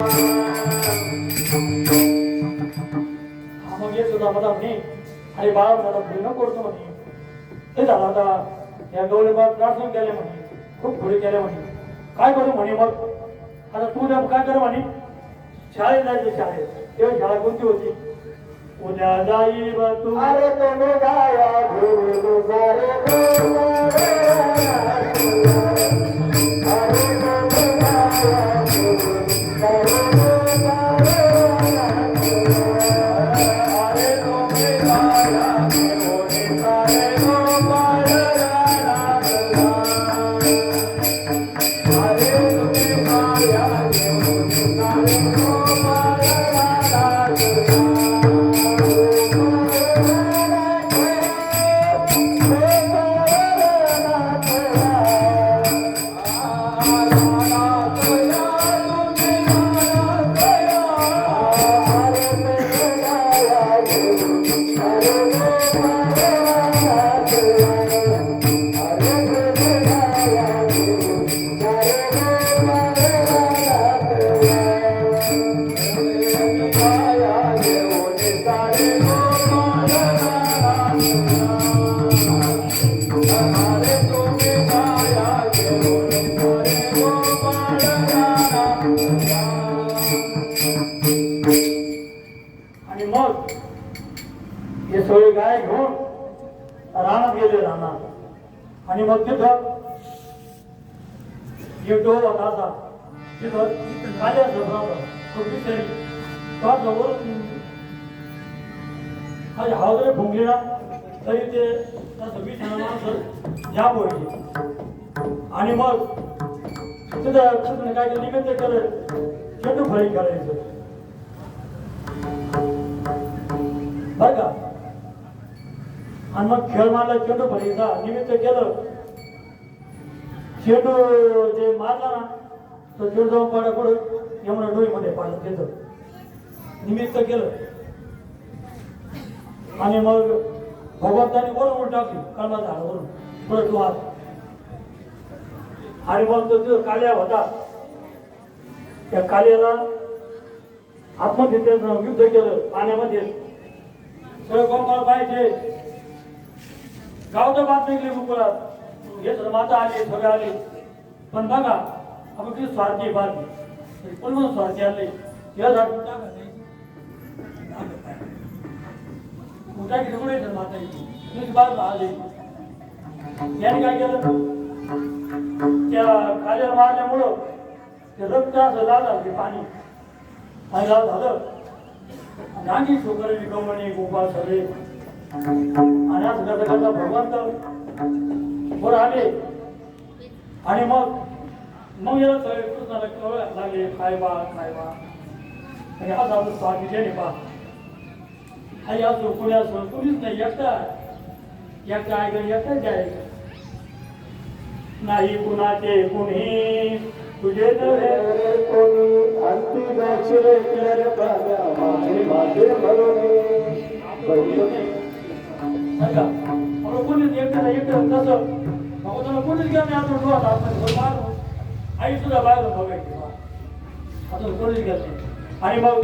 हा मग येत होता मला म्हणे अरे बाळा मला भुईनं करतो म्हणे. हे झालं आता. या गवळे बाळ त्रासून म्हणे. खूप पुढे केले म्हणे. काय करू म्हणे मग? आता तू नेमकं काय कर म्हणे? शाळेत जायचे शाळेत. तेव्हा शाळा कोणती होती? उद्या जाईल तू. अरे तुम्ही गाया घेऊन अरे तिथं काल्या झोपला खूप जवळ खाली हवा जरी फुंकली तरी ते त्या सव्वीस माणसं जाम व्हायचे आणि मग तिथं तिथं काय निमित्त केलं चेंडू फळी करायचं बर का आणि मग खेळ मारला चेंडू फळीचा निमित्त केलं. चेंडू जे मारला ना तो चेंडू जाऊन पडा पडून यमुना डोईमध्ये पाडलं त्याचं निमित्त केलं. आणि मग भगवंताने वरून टाकली कळमा झाडावरून. परत तू आणि मग तो तिथं काल्या होता त्या काल्याला आतमध्ये युद्ध केलं पाण्यामध्ये. सगळं गोपाळ पाहिजे गावचं बात निघली मुकुळात हे माता आली सगळे आले. पण बघा आपण किती स्वार्थी बातमी कोण म्हणून स्वार्थी आले या झाड कुठं नाही कुठा किती कुठे सर माता याने काय केलं? त्या खाल्याला मारल्यामुळं ते रक्त असं लाल ते पाणी. पाणी लाल झालं. आणि आणखी शोकर विकमणी गोपाळ सगळे. आणि असं करता करता भगवंत. वर आले. आणि मग मग याला सगळे कृष्णाला कळ लागले काय बा काय बा. आणि हा जातो स्वामी जेणे पा कोणी कोणीच नाही एकटा एकटा ऐकलं एकटाच जायचं नाही कुणाचे कुणी. तुझे नव्हे अंतिम माझे माझे म्हणून नाही कोणीच एकट्याला एकटं कसं? कोणीच गेलं आपण आई सुद्धा बाहेर बघायची आता कोणीच गेलं नाही आणि मग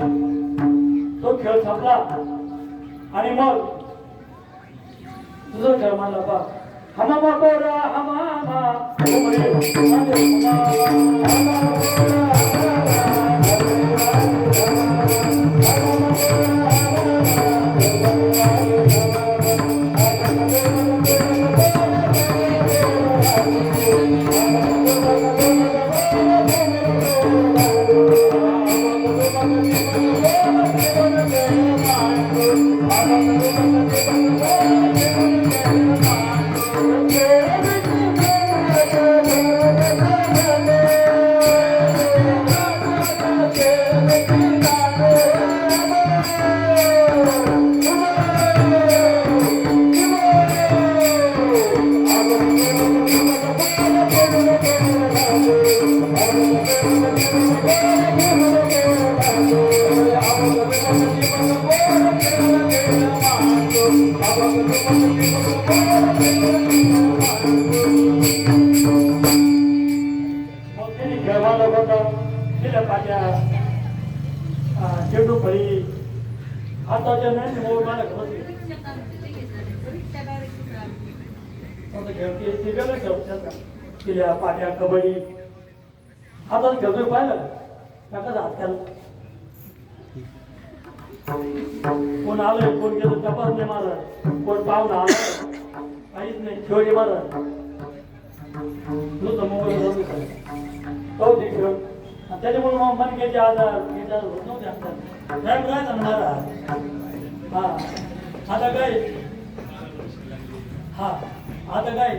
तो खेळ संपला आणि मग तुझं खेळ म्हणला पा हमा बापोरा हमा हमा Thank you. किल्ल्या कबड्डी. आता खेळतोय पाहिलं नका हात खेळ कोण आलंय कोण गेलं तपास नाही माझा. कोण पाहुणा आला काहीच नाही. शेवटी माझा. नुसतं मोबाईल बंद करायचं. तो ते खेळ. आणि त्याच्यामुळे मग मनकेचे आजार हे आजार होत नव्हते आपल्याला साहेब काय सांगणार हा. आता काय? हा. आता काय?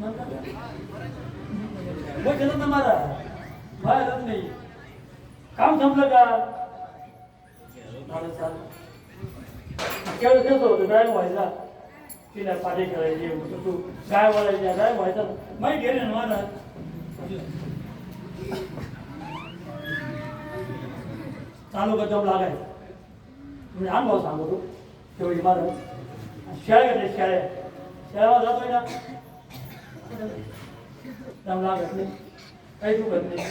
नंतर मग केलं ना मला बाहेरच नाही. काम संपलं का? झालं, कसं होतं? गायब व्हायचा. तिला पाठी करायची तू गाय बोलायची गायब व्हायचा. माहीत गेले ना मला चालू का जॉब लागायचं म्हणजे अनुभव सांगतो. शेवटी माझं शाळा घेतल्या शाळा शाळेला जातोय ना दम लागत नाही. काही दुखत नाही.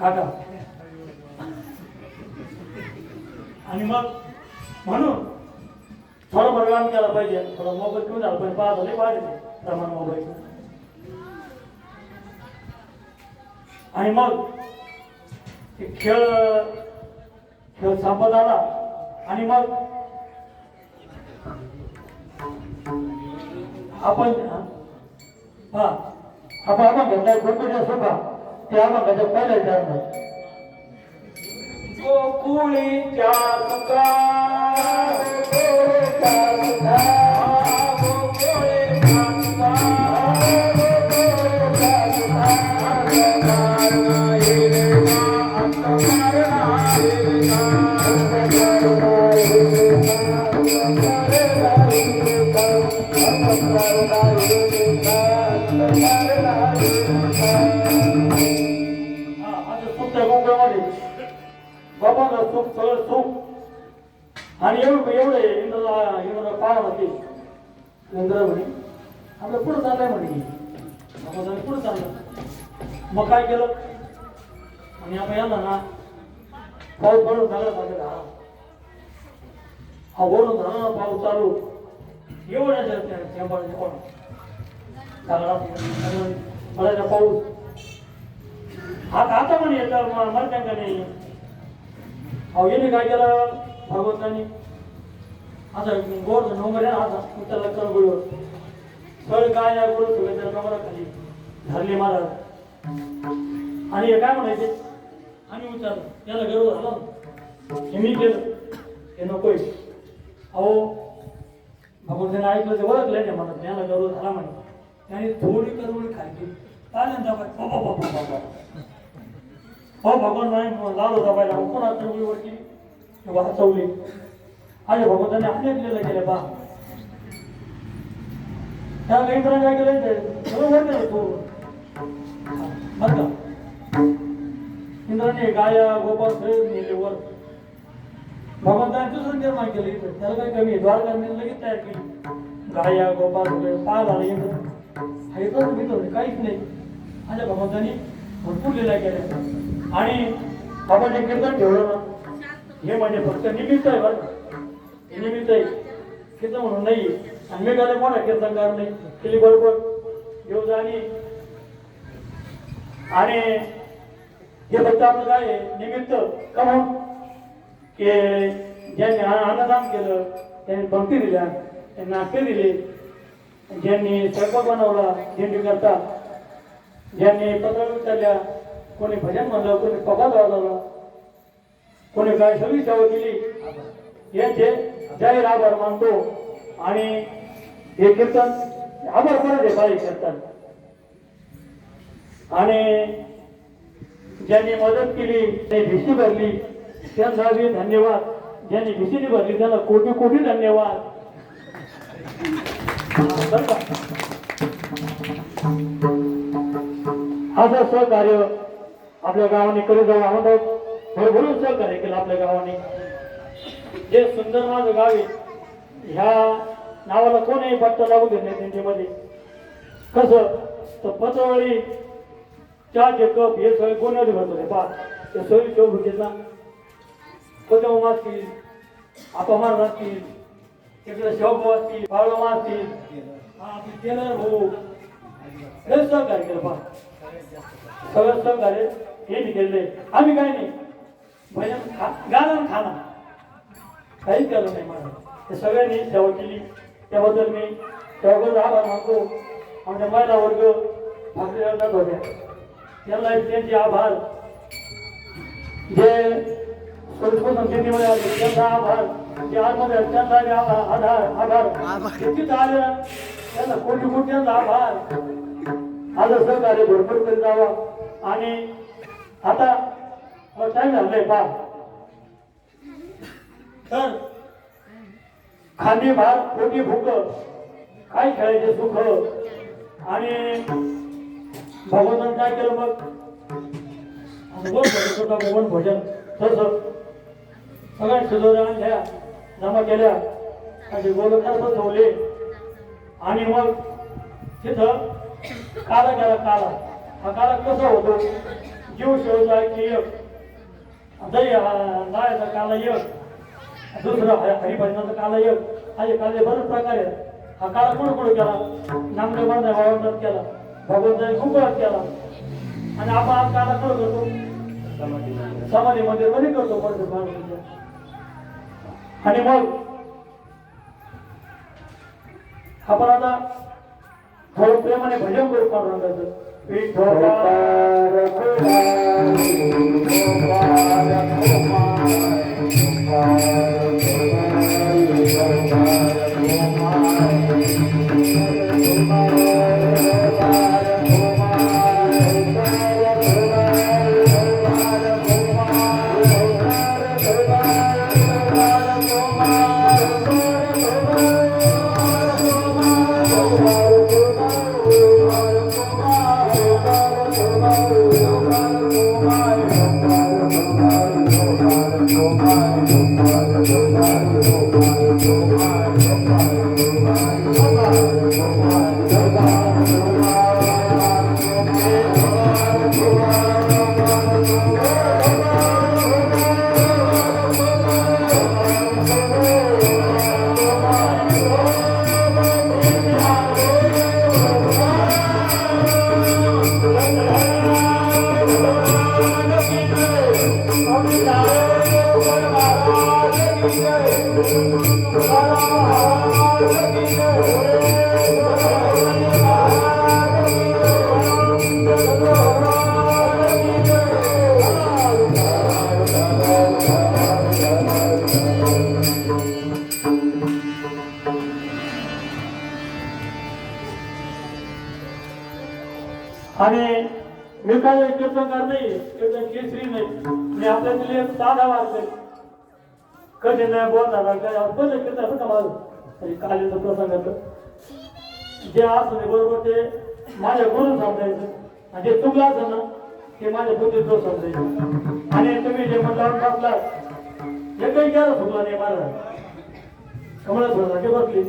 काका आणि मग म्हणून थोडं बरं केला पाहिजे. थोडं मोबाईल घेऊन झाला पाहिजे. पाहत वाढले प्रमाण मोबाईल. आणि मग ते खेळ खेळ संपत आला. आणि मग आपण हा. आपण आपण घेतलाय गोकुळच्या सोफा ते आपण त्याच्या पहिल्या विचारणार गोकुळीच्या सुखा गोकुळीच्या कोण येतं? नाही अहो याने काय केलं? भगवंतानी? आता गोड डोंगर आहे आता त्याला करगुळीवर सळ काय नाही गोड सगळे त्या डोंगराखाली धरले महाराज. आणि हे काय म्हणायचे? आणि विचारलं त्याला गर्व झाला हे मी केलं. हे नकोय. अहो भगवंताने ऐकलं ते ओळखलं नाही म्हणत याला गर्व झाला म्हणे. त्याने थोडी करवळी खाली काय बाय बाबा बाबा बाबा हो भगवान नाही लाल दबायला कोणा चौलीवर केली किंवा हसवली अरे भगवंताने अनेक केले बा त्या इंद्राने काय केलं बरोबर नाही केलं तो का? इंद्राने गाया गोपाळ सगळे नेले वर. भगवंताने दुसरं निर्माण केलं इथं. त्याला काही कमी आहे. द्वारका लगेच तयार केली. गाया गोपाळ सगळे पाय झाले इंद्र हा येतच काहीच नाही. माझ्या भगवंतानी भरपूर लिला केल्या. आणि आपण जे कीर्तन ठेवलं ना हे म्हणजे फक्त निमित्त आहे बरं का. हे निमित्त आहे. कीर्तन म्हणून नाही. आणि मी काय कोणा कीर्तनकार नाही? केली बरोबर. येऊ जाणी आणि हे फक्त आपलं काय आहे? निमित्त. का म्हणून? की ज्यांनी अन्न- अन्नदान केलं त्यांनी पंक्ती दिल्या त्यांनी नाट्य दिले. ज्यांनी स्वयंपाक बनवला दिंडी करता ज्यांनी पत्र उचलल्या कोणी भजन म्हणलं कोणी पगार वाजवला कोणी काय सगळी सेवा केली यांचे जाहीर आभार मानतो. आणि हे कीर्तन आभार परत हे पाहिजे कीर्तन. आणि ज्यांनी मदत केली ते भिशी भरली. त्यांचा बी धन्यवाद. ज्यांनी भिशी भरली त्यांना कोटी कोटी धन्यवाद. असं सहकार्य आपल्या गावाने करीत जाऊ आहोत भरभरून सहकार्य केलं आपल्या गावाने. जे सुंदर माझं गाव आहे ह्या नावाला कोणीही पत्ता लागू देत नाही त्यांच्यामध्ये. कसं? तर पत्रावळी चहा जे कप हे सगळे कोणाचे भरतो रे पा ते सोयी शोभ घेतला कोणत्या असतील अपमान असतील तिकडे शिवभाऊ असतील पावळमा असतील हा आपली टेलर भाऊ. हे सहकार्य केलं पहा. सगळं सहकार्य. हे मी केले आम्ही काही नाही. भजन खा गाणं खाना काहीच केलं नाही मला ते सगळ्यांनी सेवा केली. त्याबद्दल मी त्याबद्दल आभार मानतो. आमच्या महिला वर्ग भाकरी करत होत्या त्यांना त्यांचे आभार. जे सूक्ष्म संस्कृतीमध्ये आले त्यांचा आभार. जे आतमध्ये त्यांचा बी आधार आभार. किती त्यांना कोटी कोटी आभार. आज सहकार्य भरपूर करीत जावा आणि आता काय झालंय पा तर खांदी भात पोटी भूक काय खेळायचे सुख? आणि भगवंतानं काय केलं मग? भगवान भजन होता भजन. तसं सगळ्या शिजोऱ्या आणल्या जमा केल्या. आणि गोलकार बसवले आणि मग तिथं काला गेला काला. हा काला कसा होतो? जीव शेवचा की एक दही नाळ्याचा काला एक दुसरं हरिभजनाचा काला एक असे काले बरेच प्रकार आहेत हा काळा कुठं केला नामदेव बांधा वावरणात केला भगवंताने गुंगळात केला आणि आपण हा काला करतो समाधी मंदिरमध्ये करतो आणि मग आपण आता थोडं प्रेमाने भजन करू पांडुरंगाचं विठोबा आणि प्रकार नाही कीर्तन केसरी नाही. मी आपल्यातील एक साधा वाचले कधी नाही बोलणार काय बरं कीर्तन होतं माझं म्हणजे कालीचं प्रसंगाचं जे असं बरोबर ते माझ्या गुरु समजायचं. आणि जे चुकलं असं ना ते माझ्या बुद्धीचं समजायचं. आणि तुम्ही जे म्हणलं बसला हे काही केलं चुकलं नाही मला कमळा सोडा बसली.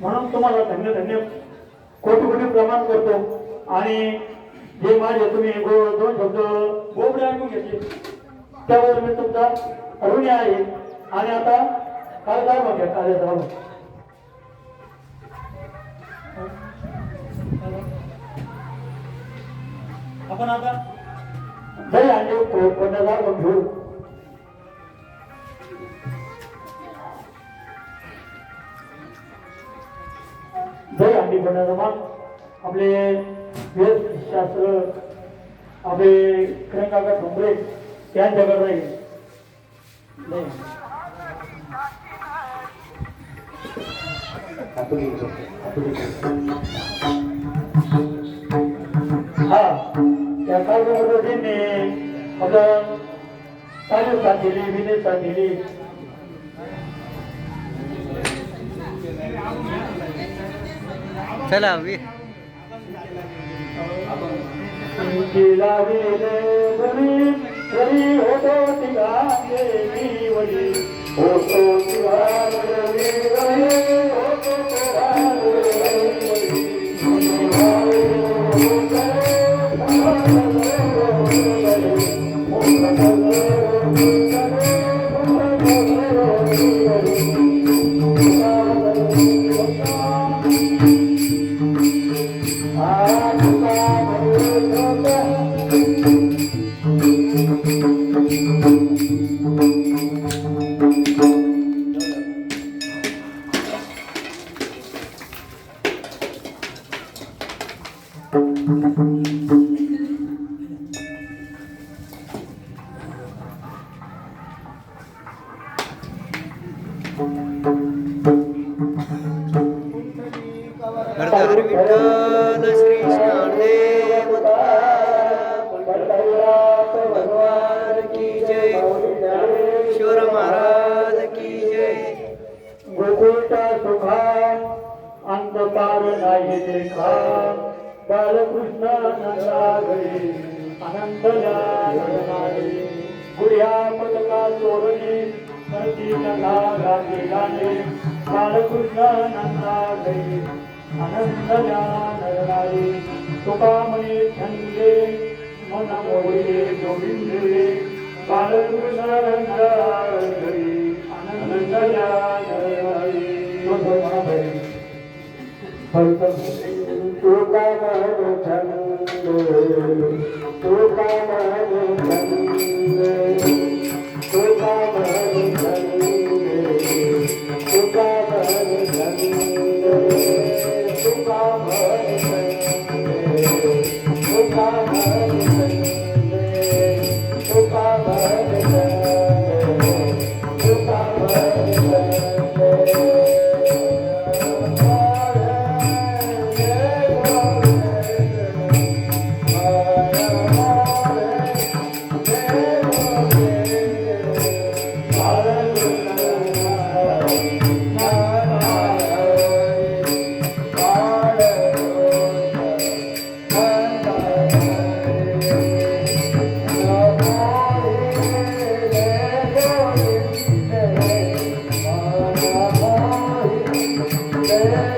म्हणून तुम्हाला धन्य धन्य कोटी कोटी प्रमाण करतो. आणि जे माझे तुम्ही दोन शब्द गोबडे ऐकून घेतले. त्यावर मी तुमचा ऋणी आहे. आणि आता काय काय बघा कार्य झालं? आपण आता जय आणि कोणाला मग घेऊ. जय अंडी कोणाला मग आपले वेदशास्त्र आपले क्रियंकाका ठोंबरे त्यांच्याकडे राहील. हा. त्या आपलं चालू साथ दिली विनय साथ दिली चला वी तिला गेले बरी बरी होतो तिला देवी वडी होतो हरदार विठ्ठल श्री ज्ञानदेव भगवान की जय। महाराज की जय। गोकुळचा सुखा अंतकार नाही देखा। बालकृष्ण नंदागरी आनंद गुढ्या पदका चोरली प्रती कथा गाणे गाणे बालकृष्ण नंदागरी आनंद का तुका म्हणे छंदे मन मोडले गोविंदे बालकृष्ण नंदागरी आनंद नरनारी तुका मन छंद तुका मन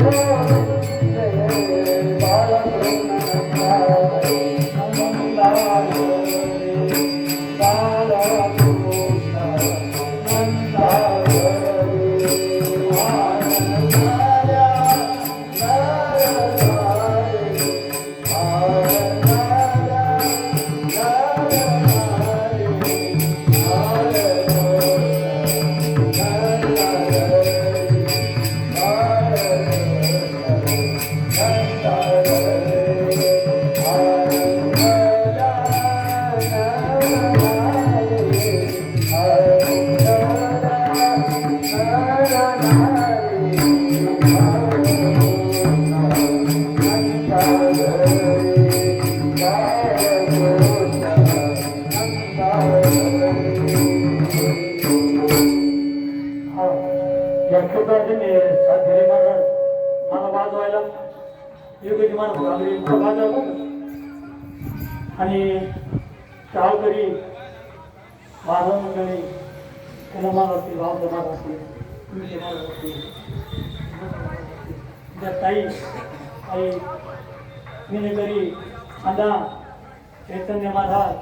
हा. या आणि शाळकरी महाराज मंडळी त्यांना असतील भाव समाज असतील तुमचे असतील ताई आई मिनेकरी अंदा चैतन्य महाराज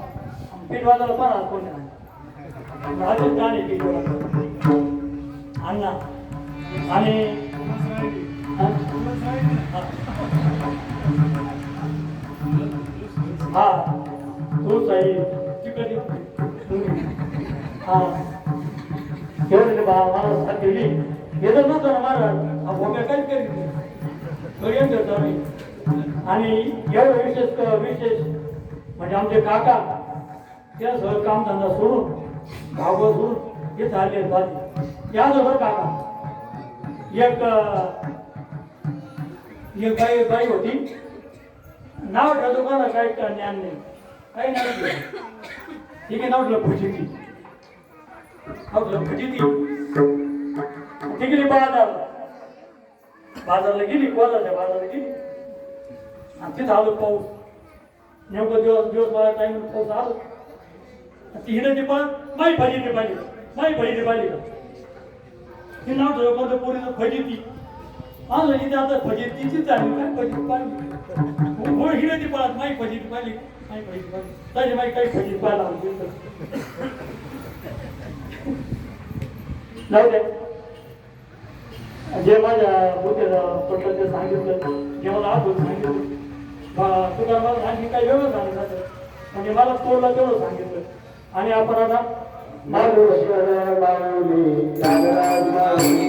पीठ वाजायला पण आज कोणी नाही? राजस्थान आहे पीठ वाजायला अण्णा आणि हा तूच आहे तिकडे हा एवढे बा मला साथ दिली. येत नव्हतं ना महाराज हा भोग्या काय करीत पर्यंत होतो आम्ही. आणि एवढं विशेष विशेष म्हणजे आमचे काका त्या सगळं कामधंदा सोडून भागवत सोडून हे चालले बाजी याबरोबर काका. एक एक बाई बाई होती. नाव ठेवतो कोणा काही ज्ञान नाही. काही नाही. ठीक आहे नाव ठेवलं फुजिती नाव ठेवलं ती ती गेली बाजार. बाजारला गेली कोणाच्या बाजारला गेली? आणि तिथं आलो पाऊस. नेमकं दिवस दिवस मला टाइम पाऊस आलो. ती हिडती पण माई फजिती पाहिली. माई ते पाहिली. ती नाव ठेवलं कोणतं पोरीचं फजिती आणलं इथे आता फजितीची झाली काय फजिती पाहिली? हो हिडती पळत माई फजिती पाहिली. माई फजिती पाहिली. त्याची माई काही फजिती पाहायला हवी जाऊ दे. जे माझ्या बुद्धीला पटलं ते सांगितलं. जे मला आठवत सांगितलं. तुला मला आणखी काही वेगळं सांगितलं म्हणजे मला तोडला तेवढं सांगितलं. आणि आपण आता मागेश्वर माऊली नागराज माऊली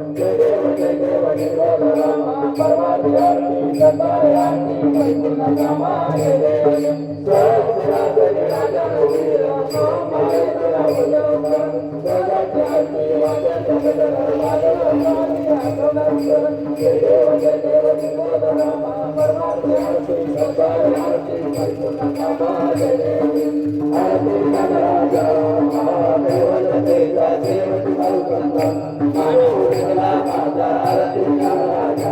பரவாதி ஆர்த்தி தந்தாய் ஆர்த்தி வைகுண்ட நாமாயே தேவயம் சோத்ராஜ ராஜன வீர சோமாயே தேவயம் சோதாச்சார்த்தி வாஜன் தகதர வாஜன் நாமி அசோதரம் தேவய தேவதி போதனாமா பரவாதி ஆர்த்தி தந்தாய் ஆர்த்தி வைகுண்ட நாமாயே தேவயம் ஆர்த்தி நடராஜா தேவய தேவதி தேவதி மருகந்தம் ஆனோ தேவலா மாதா ஆர்த்தி நடராஜா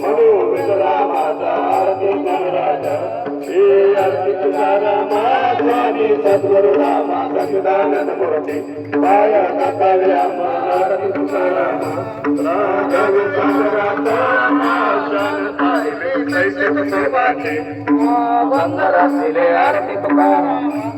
गुरू राजा ही अर्पितारे सद गुरु राधरे आरती राति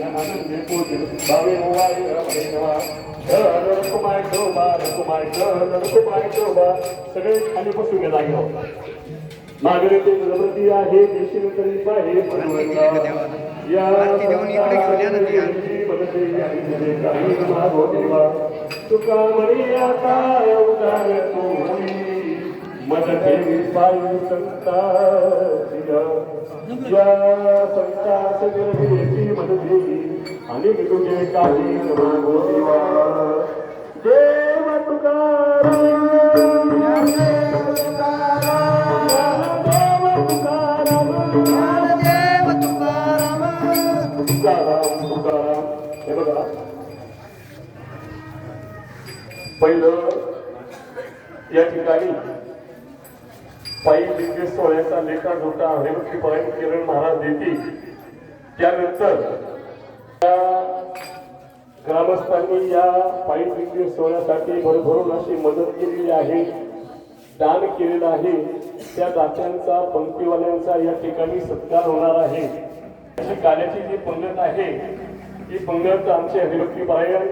प्रकाशला हे मनोहरा देवानी सर्वी मकरदेवी आरती तुकाराम स्वामी सगळे खाली बसून गेला मागणे ते गणपती आहे देशील या घेऊन या तुका म्हणी उदार तू मदते पायी संता या संता मन देवी आणि मी तुझे काही मागो देवा. देव तुकाराम देव तुकाराम. तुकाराम तुकाराम तुकाराम हे बघा पहिलं या ठिकाणी पायी लिंगे सोहळ्याचा लेखा जोटा हरिभक्ती परायण किरण महाराज देतील त्यानंतर त्या ग्रामस्थांनी या पायी लिंगे सोहळ्यासाठी भरभरून अशी मदत केलेली आहे दान केलेलं आहे. त्या दात्यांचा पंक्तीवाल्यांचा या ठिकाणी सत्कार होणार आहे. अशी कार्याची जी पंगत आहे ती पंगत आमचे हरिभक्ती पारायण